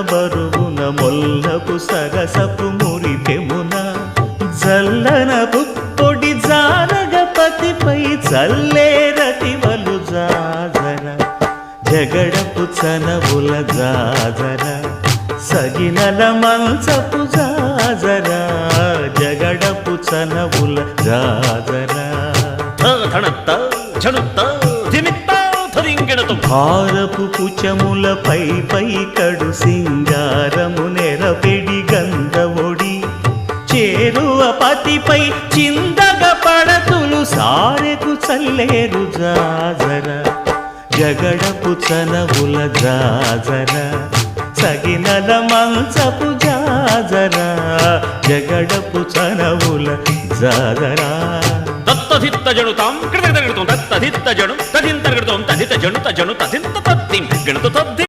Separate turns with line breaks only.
బరువున మొల్లపు సరసపు మురిపెమున జల్లన పుప్పొడి చల్లే రతివలు జాజర. జగడపు చనవుల జాజర. సగినల మంచపు జాజర. జగడపు చనవుల జాజర.
ధణత్త ఝణుత్త ధిమిత్త. ధరింగిణతు
భారపు కుచములపై పై కడు సింగారము నెరపెడి గంధవొడి. చేరువ పతిపై చిందగ పడతులు సారెకు చల్లేరు జాజర. జగడపు చనవుల జాజర. సగినల మంచపు జాజర. జగడపు చనవుల జాజరా.
తదిత్తజను తాం కృతగృతం దత్తధిత్త తదింతర్గతం తదింతర్గృతం తదిత జణుత జణు తదింత తద్దిం. గణత తద్ది.